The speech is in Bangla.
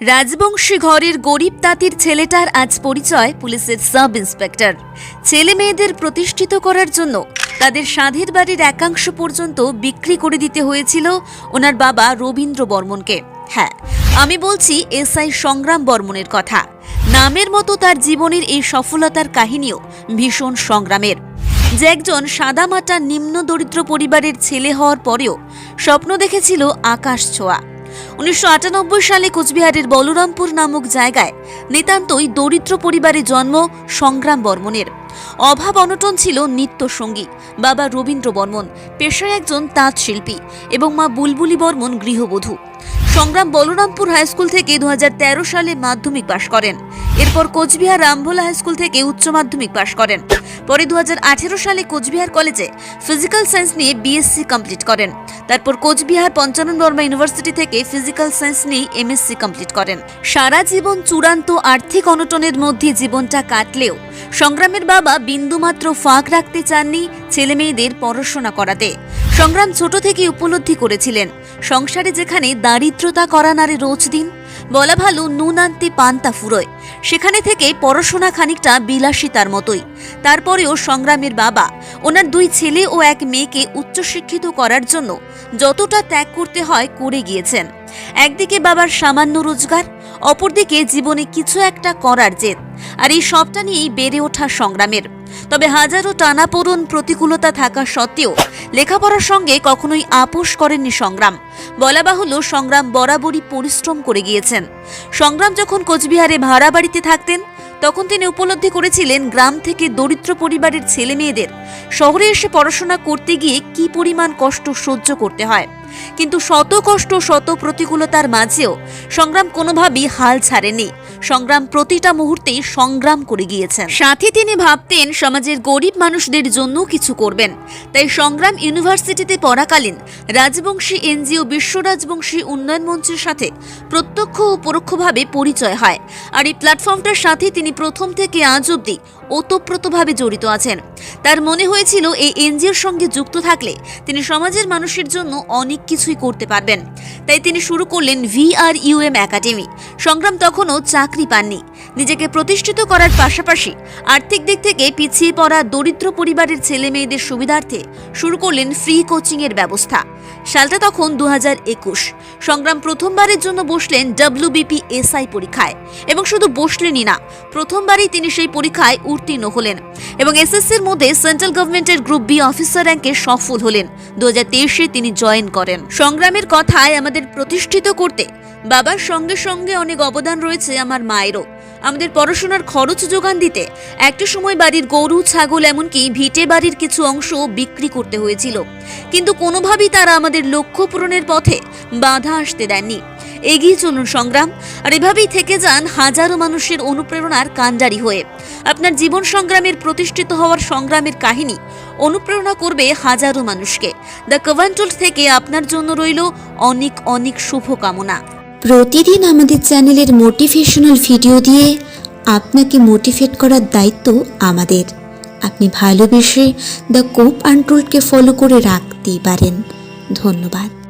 রাজবংশী ঘরের গরিব তাঁতির ছেলেটার আজ পরিচয় পুলিশের সাব ইন্সপেক্টর। ছেলে মেয়েদের প্রতিষ্ঠিত করার জন্য তাদের সাধের বাড়ির একাংশ পর্যন্ত বিক্রি করে দিতে হয়েছিল ওনার বাবা রবীন্দ্র বর্মনকে। হ্যাঁ আমি বলছি এসআই সংগ্রাম বর্মনের কথা। নামের মতো তার জীবনের এই সফলতার কাহিনীও ভীষণ সংগ্রামের। যে একজন সাদামাটা নিম্ন দরিদ্র পরিবারের ছেলে হওয়ার পরেও স্বপ্ন দেখেছিল আকাশ ছোঁয়া। উনিশশো আটানব্বই সালে কোচবিহারের বলরামপুর নামক জায়গায় নিতান্তই দরিদ্র পরিবারে জন্ম সংগ্রাম বর্মনের। অভাব অনটন ছিল নিত্য সঙ্গী বাবা রবীন্দ্র বর্মন, পেশায় একজন তাঁত শিল্পী এবং মা বুলবুলি বর্মন গৃহবধূ। সংগ্রাম বলরামপুর হাইস্কুল থেকে দু হাজার তেরো সালে মাধ্যমিক পাশ করেন। এরপর কোচবিহার রামভোলা হাইস্কুল থেকে উচ্চ মাধ্যমিক পাশ করেন। পরে দুহাজার আঠারো সালে কোচবিহার কলেজে ফিজিক্যাল সায়েন্স নিয়ে বিএসসি কমপ্লিট করেন। তারপর কোচবিহার পঞ্চানন বর্মা ইউনিভার্সিটি থেকে ফিজিক্যাল সায়েন্স নিয়ে এমএসসি কমপ্লিট করেন। সারা জীবন চূড়ান্ত আর্থিক অনটনের মধ্যে জীবনটা কাটলেও সংগ্রামের বাবা বিন্দুমাত্র ফাঁক রাখতে চাননি ছেলে মেয়েদের পড়াশোনা করাতে। সংগ্রাম ছোট থেকে উপলব্ধি করেছিলেন। সংসারে যেখানে দারিদ্রতা করা নারে রোজ দিন বলা ভালো নুন পান্তা ফুরোয়। সেখানে থেকে পড়াশোনা খানিকটা বিলাসিতার মতোই। তারপরেও সংগ্রামের বাবা, ওনার দুই ছেলে ও এক মেয়েকে উচ্চশিক্ষিত করার জন্য যতটা ত্যাগ করতে হয় করে গিয়েছেন। একদিকে বাবার সামান্য রোজগার, অপরদিকে জীবনে কিছু একটা করার জেদ। আর এই সবটা নিয়েই বেড়ে ওঠা সংগ্রামের। তবে হাজারো টানাপোড়ন প্রতিকূলতা থাকা সত্ত্বেও লেখাপড়ার সঙ্গে কখনোই আপোষ করেননি সংগ্রাম। বলা বাহুল্য সংগ্রাম বরাবরই পরিশ্রম করে গিয়েছেন। সংগ্রাম যখন কোচবিহারে ভাড়া বাড়িতে থাকতেন, তখন তিনি উপলব্ধি করেছিলেন গ্রাম থেকে দরিদ্র পরিবারের ছেলে মেয়েদের শহরে এসে পড়াশোনা করতে গিয়ে কি পরিমাণ কষ্ট সহ্য করতে হয়। কিন্তু শত কষ্ট, শত প্রতিকূলতার মাঝেও সংগ্রাম কোনোভাবেই হাল ছাড়েনি। সংগ্রাম প্রতিটা মুহূর্তেই সংগ্রাম করে গিয়েছেন। সাথে তিনি ভাবতেন, সমাজের গরিব মানুষদের জন্য কিছু করবেন। তাই সংগ্রাম ইউনিভার্সিটিতে পড়াকালীন রাজবংশী এনজিও বিশ্ব রাজবংশী উন্নয়ন মঞ্চের সাথে প্রত্যক্ষ ও পরোক্ষভাবে পরিচয় হয়। আর এই প্ল্যাটফর্মটার সাথে তিনি প্রথম থেকে আজ অব্দি ওতপ্রোতভাবে জড়িত আছেন। তার মনে হয়েছিল, এই এনজিওর সঙ্গে যুক্ত থাকলে তিনি সমাজের মানুষের জন্য অনেক কিছুই করতে পারবেন। তাই তিনি শুরু করলেন ভিআর ইউএম একাডেমি। সংগ্রাম তখনও চাকরি পাননি। নিজেকে প্রতিষ্ঠিত করার পাশাপাশি আর্থিক দিক থেকে পিছিয়ে পড়া দরিদ্র পরিবারের ছেলে মেয়েদের সুবিধার্থে শুরু করলেন ফ্রি কোচিংয়ের ব্যবস্থা। সালটা তখন দু হাজার একুশ। সংগ্রাম প্রথমবারের জন্য বসলেন ডাব্লিউবিপি এসআই পরীক্ষায়। এবং শুধু বসলেনই না, প্রথমবারই তিনি সেই পরীক্ষায় উত্তীর্ণ হলেন। এবং এসএসসির মধ্যে সেন্ট্রাল গভর্নমেন্টের গ্রুপ বি অফিসার র্যাঙ্কে সফল হলেন। দু তেইশে তিনি জয়েন করেন। সংগ্রামের কথায় আমাদের প্রতিষ্ঠিত করতে বাবার সঙ্গে সঙ্গে অনেক অবদান রয়েছে আমার মায়েরও। আমাদের পড়াশোনার খরচ যোগান দিতে। একটা সময় বাড়ির গরু, ছাগল, এমনকি ভিটে বাড়ির কিছু অংশ বিক্রি করতে হয়েছিল। কিন্তু কোনোভাবেই তারা আমাদের লক্ষ্য পূরণের পথে বাধা আসতে দেননি। এগিয়ে চলুন সংগ্রাম, আর এভাবেই থেকে যান হাজারো মানুষের অনুপ্রেরণার কাণ্ডারি হয়ে। আপনার জীবন সংগ্রামের প্রতিষ্ঠিত হওয়ার সংগ্রামের কাহিনী অনুপ্রেরণা করবে হাজারো মানুষকে। দ্য কভান্টল থেকে আপনার জন্য রইল অনেক অনেক শুভকামনা। প্রতিদিন আমাদের চ্যানেলের মোটিভেশনাল ভিডিও দিয়ে আপনাকে মোটিভেট করার দায়িত্ব আমাদের। আপনি ভালোবেসে দ্য কোপ আন্ট্রোলকে ফলো করে রাখতেই পারেন। ধন্যবাদ।